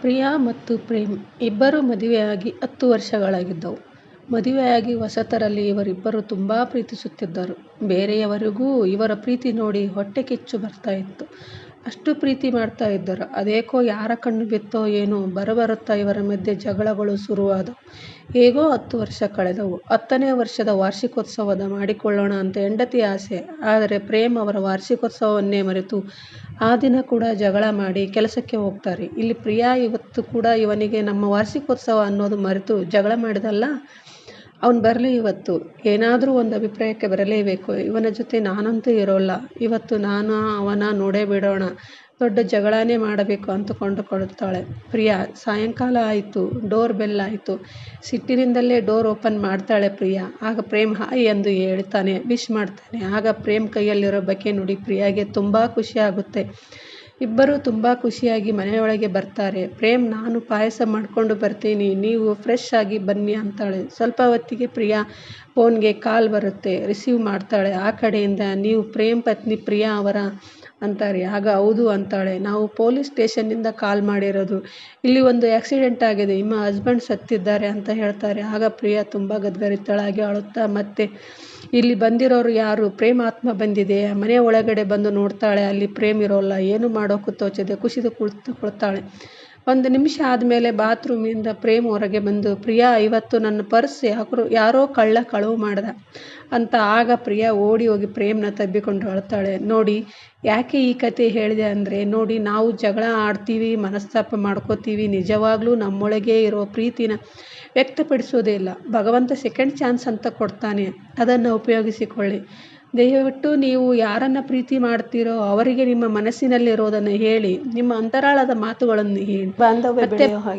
ಪ್ರಿಯಾ ಮತ್ತು ಪ್ರೇಮ್ ಇಬ್ಬರು ಮದುವೆಯಾಗಿ ಹತ್ತು ವರ್ಷಗಳಾಗಿದ್ದವು. ಮದುವೆಯಾಗಿ ಹೊಸತರಲ್ಲಿ ಇವರಿಬ್ಬರು ತುಂಬಾ ಪ್ರೀತಿಸುತ್ತಿದ್ದರು. ಬೇರೆಯವರಿಗೂ ಇವರ ಪ್ರೀತಿ ನೋಡಿ ಹೊಟ್ಟೆಕಿಚ್ಚು ಬರ್ತಾ ಇತ್ತು. ಅಷ್ಟು ಪ್ರೀತಿ ಮಾಡ್ತಾ ಇದ್ದರು. ಅದೇಕೋ ಯಾರ ಕಣ್ಣು ಬಿತ್ತೋ ಏನೋ ಬರಬರುತ್ತಾ ಇವರ ಮಧ್ಯೆ ಜಗಳಗಳು ಶುರುವಾದವು. ಹೇಗೋ ಹತ್ತು ವರ್ಷ ಕಳೆದವು. ಹತ್ತನೇ ವರ್ಷದ ವಾರ್ಷಿಕೋತ್ಸವದ ಮಾಡಿಕೊಳ್ಳೋಣ ಅಂತ ಹೆಂಡತಿ ಆಸೆ. ಆದರೆ ಪ್ರೇಮ್ ಅವರ ವಾರ್ಷಿಕೋತ್ಸವವನ್ನೇ ಮರೆತು ಆ ದಿನ ಕೂಡ ಜಗಳ ಮಾಡಿ ಕೆಲಸಕ್ಕೆ ಹೋಗ್ತಾರೆ. ಇಲ್ಲಿ ಪ್ರಿಯಾ ಇವತ್ತು ಕೂಡ ಇವನಿಗೆ ನಮ್ಮ ವಾರ್ಷಿಕೋತ್ಸವ ಅನ್ನೋದು ಮರೆತು ಜಗಳ ಮಾಡಿದಲ್ಲ, ಅವ್ನು ಬರಲಿ ಇವತ್ತು. ಏನಾದರೂ ಒಂದು ಅಭಿಪ್ರಾಯಕ್ಕೆ ಬರಲೇಬೇಕು. ಇವನ ಜೊತೆ ನಾನಂತೂ ಇರೋಲ್ಲ. ಇವತ್ತು ನಾನು ಅವನ ನೋಡೇ ಬಿಡೋಣ. ದೊಡ್ಡ ಜಗಳನೇ ಮಾಡಬೇಕು ಅಂತ ಕೊಂಡುಕೊಳ್ಳುತ್ತಾಳೆ ಪ್ರಿಯಾ. ಸಾಯಂಕಾಲ ಆಯಿತು ಡೋರ್ ಬೆಲ್ ಆಯಿತು ಸಿಟ್ಟಿನಿಂದಲೇ ಡೋರ್ ಓಪನ್ ಮಾಡ್ತಾಳೆ ಪ್ರಿಯಾ. ಆಗ ಪ್ರೇಮ್ ಹಾಯ್ ಎಂದು ಹೇಳ್ತಾನೆ. ವಿಶ್ ಮಾಡ್ತಾನೆ. ಆಗ ಪ್ರೇಮ್ ಕೈಯಲ್ಲಿರೋ ಬಕೆ ನೋಡಿ ಪ್ರಿಯಾಗೆ ತುಂಬಾ ಖುಷಿ ಆಗುತ್ತೆ. ಇಬ್ಬರೂ ತುಂಬಾ ಖುಷಿಯಾಗಿ ಮನೆಯೊಳಗೆ ಬರ್ತಾರೆ. ಪ್ರೇಮ್, ನಾನು ಪಾಯಸ ಮಾಡ್ಕೊಂಡು ಬರ್ತೀನಿ. ನೀವು ಫ್ರೆಶ್ ಆಗಿ ಬನ್ನಿ ಅಂತಾಳೆ. ಸ್ವಲ್ಪ ಹೊತ್ತಿಗೆ ಪ್ರಿಯಾ ಫೋನ್ಗೆ ಕಾಲ್ ಬರುತ್ತೆ. ರಿಸೀವ್ ಮಾಡ್ತಾಳೆ. ಆ ಕಡೆಯಿಂದ ನೀವು ಪ್ರೇಮ್ ಪತ್ನಿ ಪ್ರಿಯಾ ಅವರಾ ಅಂತಾರೆ. ಆಗ ಹೌದು ಅಂತಾಳೆ. ನಾವು ಪೊಲೀಸ್ ಸ್ಟೇಷನ್ನಿಂದ ಕಾಲ್ ಮಾಡಿರೋದು. ಇಲ್ಲಿ ಒಂದು ಆಕ್ಸಿಡೆಂಟ್ ಆಗಿದೆ. ನಿಮ್ಮ ಹಸ್ಬೆಂಡ್ ಸತ್ತಿದ್ದಾರೆ ಅಂತ ಹೇಳ್ತಾರೆ. ಆಗ ಪ್ರಿಯಾ ತುಂಬಾ ಗದ್ಗರಿತಳಾಗಿ ಅಳುತ್ತಾ ಮತ್ತೆ ಇಲ್ಲಿ ಬಂದಿರೋರು ಯಾರು? ಪ್ರೇಮಾತ್ಮ ಬಂದಿದೆ ಮನೆ ಒಳಗಡೆ ಬಂದು ನೋಡ್ತಾಳೆ. ಅಲ್ಲಿ ಪ್ರೇಮ್ ಇರೋಲ್ಲ. ಏನು ಮಾಡೋಕ್ಕೂ ತೋಚದೆ ಕುಸಿದು ಕುಳಿತುಕೊಳ್ತಾಳೆ. ಒಂದು ನಿಮಿಷ ಆದಮೇಲೆ ಬಾತ್ರೂಮಿಂದ ಪ್ರೇಮ್ ಹೊರಗೆ ಬಂದು ಪ್ರಿಯಾ ಇವತ್ತು ನನ್ನ ಪರ್ಸ್ ಯಾರೋ ಕಳ್ಳ ಕಳವು ಮಾಡ್ದ ಅಂತ ಆಗ ಪ್ರಿಯಾ ಓಡಿ ಹೋಗಿ ಪ್ರೇಮ್ನ ತಬ್ಬಿಕೊಂಡು ಅಳ್ತಾಳೆ. ನೋಡಿ ಯಾಕೆ ಈ ಕತೆ ಹೇಳಿದೆ ಅಂದ್ರೆ ನೋಡಿ ನಾವು ಜಗಳ ಆಡ್ತೀವಿ, ಮನಸ್ತಾಪ ಮಾಡ್ಕೋತೀವಿ. ನಿಜವಾಗ್ಲೂ ನಮ್ಮೊಳಗೆ ಇರೋ ಪ್ರೀತಿನ ವ್ಯಕ್ತಪಡಿಸೋದೇ ಇಲ್ಲ. ಭಗವಂತ ಸೆಕೆಂಡ್ ಚಾನ್ಸ್ ಅಂತ ಕೊಡ್ತಾನೆ. ಅದನ್ನ ಉಪಯೋಗಿಸಿಕೊಳ್ಳಿ. ದಯವಿಟ್ಟು ನೀವು ಯಾರನ್ನ ಪ್ರೀತಿ ಮಾಡ್ತೀರೋ ಅವರಿಗೆ ನಿಮ್ಮ ಮನಸ್ಸಿನಲ್ಲಿರೋದನ್ನ ಹೇಳಿ. ನಿಮ್ಮ ಅಂತರಾಳದ ಮಾತುಗಳನ್ನು ಹೇಳಿ. ಬಾಂಧವ್ಯ ಬೆಳೆಯೋ ಹಾಗೆ